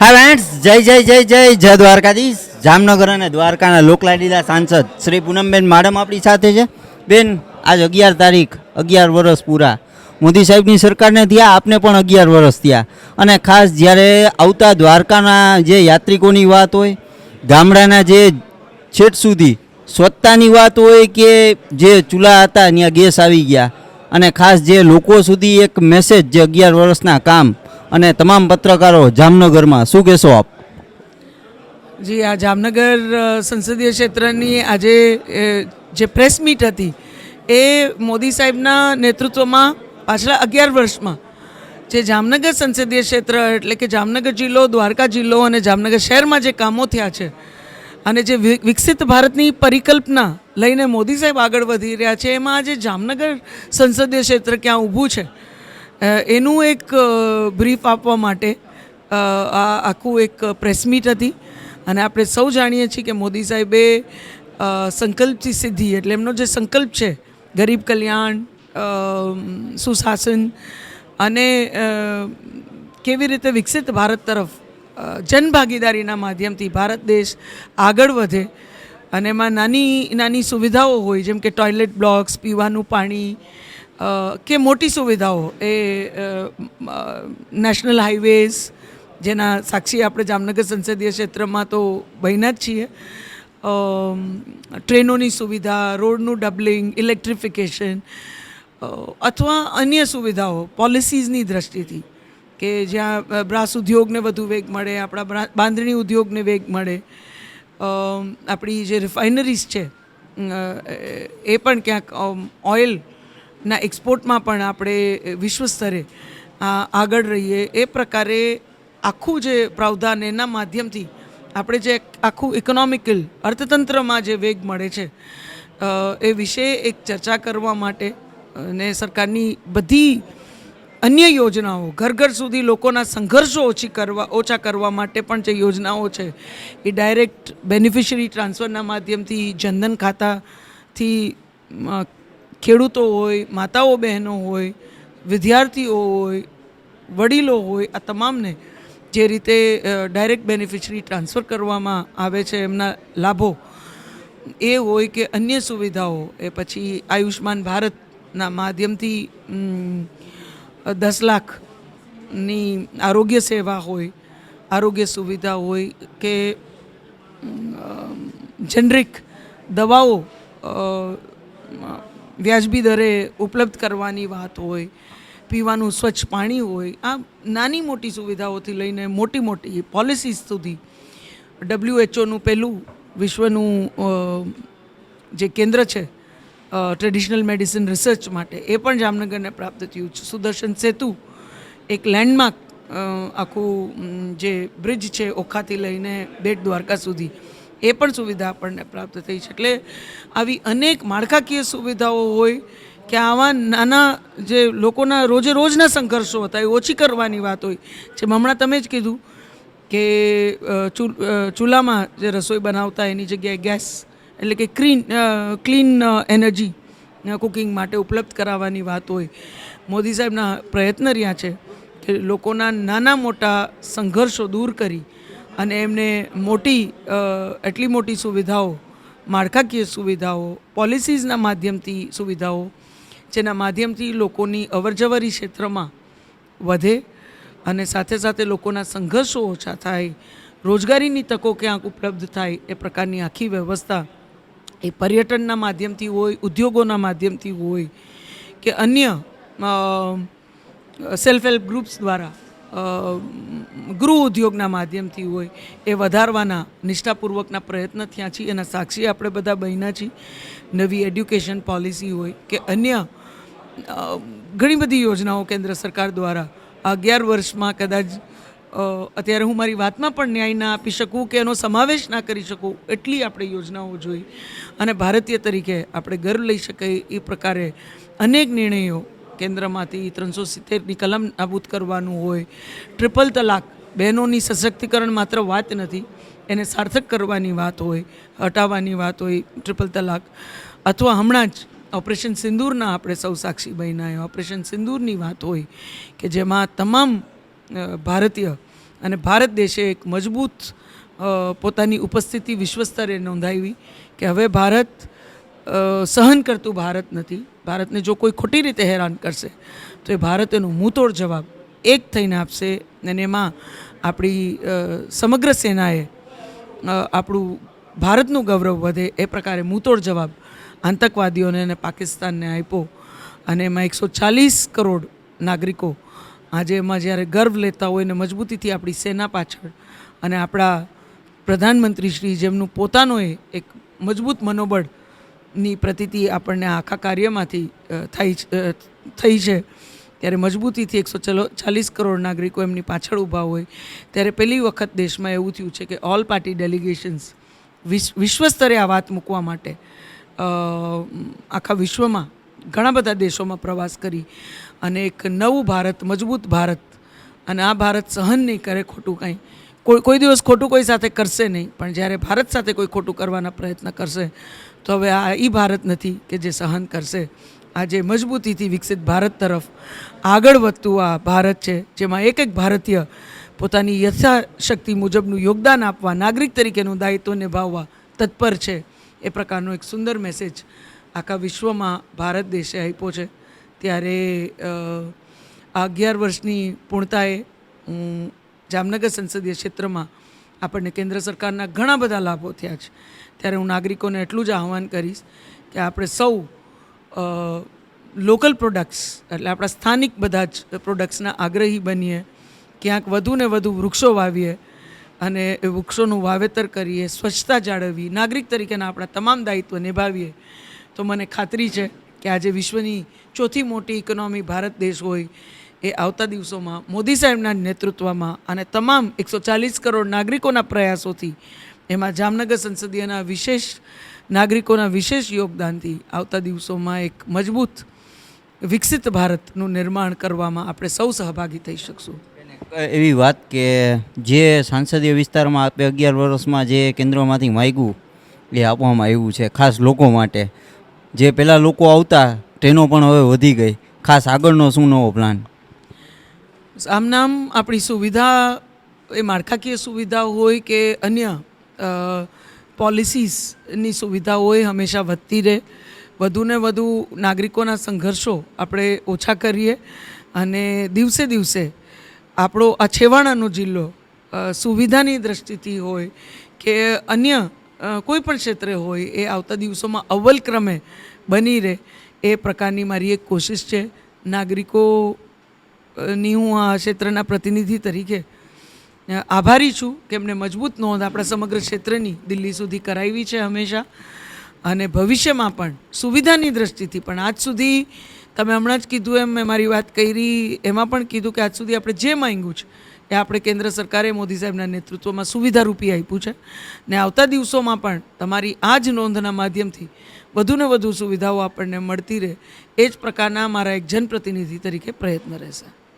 હા ફ્રેન્ડ્સ જય જય જય જય જય દ્વારકાધીશ. જામનગર અને દ્વારકાના લોકલાડીલા સાંસદ શ્રી પૂનમબેન માડમ આપણી સાથે છે. બેન, આજ અગિયાર તારીખ, અગિયાર વર્ષ પૂરા. મોદી સાહેબની સરકારને થયા, આપને પણ અગિયાર વર્ષ થયા. અને ખાસ જ્યારે આવતા દ્વારકાના જે યાત્રિકોની વાત હોય, ગામડાના જે છેટ સુધી સ્વચ્છતાની વાત હોય કે જે ચૂલા હતા, ત્યાં ગેસ આવી ગયા. અને ખાસ જે લોકો સુધી એક મેસેજ જે અગિયાર વર્ષના કામ અને તમામ પત્રકારો જામનગરમાં શું કહેશો આપ? જી, આ જામનગર સંસદીય ક્ષેત્રની આજે જે પ્રેસ મીટ હતી, એ મોદી સાહેબના નેતૃત્વમાં પાછલા અગિયાર વર્ષમાં, જે જામનગર સંસદીય ક્ષેત્ર એટલે કે જામનગર જિલ્લો, દ્વારકા જિલ્લો અને જામનગર શહેરમાં જે કામો થયા છે, અને જે વિકસિત ભારતની પરિકલ્પના લઈને મોદી સાહેબ આગળ વધી રહ્યા છે, એમાં આજે જામનગર સંસદીય ક્ષેત્ર ક્યાં ઊભું છે? એનું એક બ્રીફ આપવા માટે આ આખું એક પ્રેસ મીટ હતી. અને આપણે સૌ જાણીએ છીએ કે મોદી સાહેબે સંકલ્પથી સિદ્ધિ, એટલે એમનો જે સંકલ્પ છે, ગરીબ કલ્યાણ સુશાસન, અને કેવી રીતે વિકસિત ભારત તરફ જનભાગીદારીના માધ્યમથી ભારત દેશ આગળ વધે, અને એમાં નાની નાની સુવિધાઓ હોય, જેમ કે ટોયલેટ બ્લોક્સ પીવાનું પાણી કે મોટી સુવિધાઓ એ નેશનલ હાઈવેઝ જેના સાક્ષી આપણે જામનગર સંસદીય ક્ષેત્રમાં તો બન્યા જ છીએ ટ્રેનોની સુવિધા, રોડનું ડબલિંગ, ઇલેક્ટ્રિફિકેશન અથવા અન્ય સુવિધાઓ, પોલિસીઝની દ્રષ્ટિથી, કે જ્યાં બ્રાસ ઉદ્યોગને વધુ વેગ મળે, આપણા બાંધણી ઉદ્યોગને વેગ મળે આપણી જે રિફાઇનરીઝ છે એ પણ ક્યાંક ઓઇલના એક્સપોર્ટમાં પણ આપણે વિશ્વ સ્તરે આગળ રહીએ, એ પ્રકારે આખું જે પ્રાવધાન એના માધ્યમથી આપણે જે આખું ઇકોનોમિકલ અર્થતંત્રમાં જે વેગ મળે છે એ વિશે એક ચર્ચા કરવા માટે અને સરકારની બધી અન્ય યોજનાઓ, ઘર ઘર સુધી લોકોના સંઘર્ષો ઓછી કરવા, ઓછા કરવા માટે પણ જે યોજનાઓ છે, એ ડાયરેક્ટ બેનિફિશરી ટ્રાન્સફરના માધ્યમથી જનધન ખાતાથી ખેડૂતો હોય, માતાઓ બહેનો હોય, વિદ્યાર્થીઓ હોય, વડીલો હોય, આ તમામને જે રીતે ડાયરેક્ટ બેનિફિશરી ટ્રાન્સફર કરવામાં આવે છે, એમના લાભો એ હોય કે અન્ય સુવિધાઓ, એ પછી આયુષ્માન ભારતના માધ્યમથી દસ લાખની આરોગ્ય સેવા હોય, આરોગ્ય સુવિધા હોય કે જનરિક દવાઓ વ્યાજબી દરે ઉપલબ્ધ કરવાની વાત હોય, પીવાનું સ્વચ્છ પાણી હોય, આ નાની મોટી સુવિધાઓથી લઈને મોટી મોટી પોલિસીસ સુધી ડબ્લ્યુએચઓનું પહેલું વિશ્વનું જે કેન્દ્ર છે ટ્રેડિશનલ મેડિસિન રિસર્ચ માટે, એ પણ જામનગરને પ્રાપ્ત થયું છે. સુદર્શન સેતુ, એક લેન્ડમાર્ક આખું જે બ્રિજ છે, ઓખાથી લઈને બેટ દ્વારકા સુધી એ પણ સુવિધા આપણને પ્રાપ્ત થઈ છે. એટલે આવી અનેક માળખાકીય સુવિધાઓ હોય કે આવા નાના જે લોકોના રોજે રોજના સંઘર્ષો હતા, એ ઓછી કરવાની વાત હોય. જેમ હમણાં તમે જ કીધું કે ચૂલામાં જે રસોઈ બનાવતા એની જગ્યાએ ગેસ એટલે કે ક્લીન ક્લીન એનર્જી કુકિંગ માટે ઉપલબ્ધ કરાવવાની વાત હોય. મોદી સાહેબના પ્રયત્ન રહ્યા છે કે લોકોના નાના મોટા સંઘર્ષો દૂર કરી અને એમને મોટી એટલી મોટી સુવિધાઓ, માળખાકીય સુવિધાઓ, પોલિસીઝના માધ્યમથી સુવિધાઓ, જેના માધ્યમથી લોકોની અવરજવરી ક્ષેત્રમાં વધે અને સાથે સાથે લોકોના સંઘર્ષો ઓછા થાય, રોજગારીની તકો ક્યાંક ઉપલબ્ધ થાય એ પ્રકારની આખી વ્યવસ્થા એ પર્યટનના માધ્યમથી હોય, ઉદ્યોગોના માધ્યમથી હોય કે અન્ય સેલ્ફ હેલ્પ ગ્રુપ્સ દ્વારા ગૃહ ઉદ્યોગના માધ્યમથી હોય એ વધારવાના નિષ્ઠાપૂર્વકના પ્રયત્ન થયા છીએ. એના સાક્ષી આપણે બધા બન્યા છીએ. નવી એડ્યુકેશન પોલિસી હોય કે અન્ય ઘણી બધી યોજનાઓ કેન્દ્ર સરકાર દ્વારા અગિયાર વર્ષમાં કદાચ અત્યારે હું મારી વાતમાં પણ ન્યાય ના આપી શકું કે એનો સમાવેશ ના કરી શકું એટલી આપણે યોજનાઓ જોઈ. અને ભારતીય તરીકે આપણે ગર્વ લઈ શકાય એ પ્રકારે અનેક નિર્ણયો કેન્દ્રમાંથી ત્રણસો સિત્તેરની કલમ નાબૂદ કરવાનું હોય. ટ્રિપલ તલાક, બહેનોની સશક્તિકરણ માત્ર વાત નથી, એને સાર્થક કરવાની વાત હોય, હટાવવાની વાત હોય ટ્રિપલ તલાક. અથવા હમણાં જ ઓપરેશન સિંદૂરના આપણે સૌ સાક્ષી બન્યા ઓપરેશન સિંદૂરની વાત હોય કે જેમાં તમામ ભારતીય અને ભારત દેશે એક મજબૂત પોતાની ઉપસ્થિતિ વિશ્વ સ્તરે નોંધાવી કે હવે ભારત સહન કરતું ભારત નથી. ભારતને જો કોઈ ખોટી રીતે હેરાન કરશે, તો એ ભારત એનો મૂતોડ જવાબ એક થઈને આપશે અને એમાં આપણી સમગ્ર સેનાએ આપણું ભારતનું ગૌરવ વધે એ પ્રકારે મૂતોડ જવાબ આતંકવાદીઓને અને પાકિસ્તાનને આપ્યો. અને એમાં એકસો ચાલીસ કરોડ નાગરિકો આજે એમાં જ્યારે ગર્વ લેતા હોય ને મજબૂતીથી આપણી સેના પાછળ અને આપણા પ્રધાનમંત્રી શ્રી જેમનું પોતાનો એક મજબૂત મનોબળની પ્રતીતિ આપણને આખા કાર્યમાંથી થઈ થઈ છે. ત્યારે મજબૂતીથી એકસો ચલો, ચાલીસ કરોડ નાગરિકો એમની પાછળ ઊભા હોય. ત્યારે પહેલી વખત દેશમાં એવું થયું છે કે ઓલ પાર્ટી ડેલિગેશન્સ વિશ્વ સ્તરે આ વાત મૂકવા માટે આખા વિશ્વમાં ઘણા બધા દેશોમાં પ્રવાસ કરી અને એક નવું ભારત, મજબૂત ભારત અને આ ભારત સહન નહીં કરે ખોટું કાંઈ કોઈ કોઈ દિવસ ખોટું કોઈ સાથે કરશે નહીં, પણ જ્યારે ભારત સાથે કોઈ ખોટું કરવાના પ્રયત્ન કરશે, તો હવે આ એ ભારત નથી કે જે સહન કરશે. આજે મજબૂતીથી વિકસિત ભારત તરફ આગળ વધતું આ ભારત છે, જેમાં એક એક ભારતીય પોતાની યથાશક્તિ મુજબનું યોગદાન આપવા, નાગરિક તરીકેનું દાયિત્વ નિભાવવા તત્પર છે, એ પ્રકારનો એક સુંદર મેસેજ આખા વિશ્વમાં ભારત દેશે આપ્યો છે. ત્યારે આ અગિયાર વર્ષની પૂર્ણતાએ હું જામનગર સંસદીય ક્ષેત્રમાં આપણને કેન્દ્ર સરકારના ઘણા બધા લાભો થયા છે. ત્યારે હું નાગરિકોને એટલું જ આહવાન કરીશ કે આપણે સૌ લોકલ પ્રોડક્ટ્સ એટલે આપણા સ્થાનિક બધા જ પ્રોડક્ટ્સના આગ્રહી બનીએ, ક્યાંક વધુ ને વધુ વૃક્ષો વાવીએ અને એ વૃક્ષોનું વાવેતર કરીએ, સ્વચ્છતા જાળવી નાગરિક તરીકેના આપણા તમામ દાયિત્વ નિભાવીએ. તો મને ખાતરી છે કે આજે વિશ્વની ચોથી મોટી ઇકોનોમી ભારત દેશ હોય. એ આવતા દિવસોમાં મોદી સાહેબના નેતૃત્વમાં અને તમામ એકસો ચાલીસ કરોડ નાગરિકોના પ્રયાસોથી એમાં જામનગર સંસદીયના વિશેષ નાગરિકોના વિશેષ યોગદાનથી આવતા દિવસોમાં એક મજબૂત, વિકસિત ભારતનું નિર્માણ કરવામાં આપણે સૌ સહભાગી થઈ શકશું. એવી વાત કે જે સાંસદીય વિસ્તારમાં આપે અગિયાર વર્ષમાં જે કેન્દ્રમાંથી માગ્યું, એ આપવામાં આવ્યું છે ખાસ લોકો માટે. જે પહેલાં લોકો આવતા ટ્રેનો પણ હવે વધી ગઈ. ખાસ આગળનો શું નવો પ્લાન આમ નામ આપણી સુવિધા, એ માળખાકીય સુવિધા હોય કે અન્ય પોલિસીસની સુવિધા હોય, હંમેશા વધતી રહે. વધુને વધુ નાગરિકોના સંઘર્ષો આપણે ઓછા કરીએ અને દિવસે દિવસે આપણો આ છેવાડાનો જિલ્લો સુવિધાની દ્રષ્ટિથી હોય કે અન્ય કોઈ પણ ક્ષેત્રે હોય, એ આવતા દિવસોમાં અવ્વલ ક્રમે બની રહે, એ પ્રકારની મારી એક કોશિશ છે. નાગરિકો ની હું આ ક્ષેત્રના પ્રતિનિધિ તરીકે આભારી છું કે એમને મજબૂત નોંધ આપણા સમગ્ર ક્ષેત્રની દિલ્હી સુધી કરાવી છે હંમેશા. અને ભવિષ્યમાં પણ, સુવિધાની દ્રષ્ટિથી પણ. આજ સુધી તમે હમણાં જ કીધું એમ, મેં મારી વાત કરી, એમાં પણ કીધું કે આજ સુધી આપણે જે માંગ્યું છે, એ આપણે કેન્દ્ર સરકારે મોદી સાહેબના નેતૃત્વમાં સુવિધારૂપી આપ્યું છે. ને આવતા દિવસોમાં પણ તમારી આ જ નોંધના માધ્યમથી વધુને વધુ સુવિધાઓ આપણને મળતી રહે. એ જ પ્રકારના મારા એક જનપ્રતિનિધિ તરીકે પ્રયત્ન રહેશે.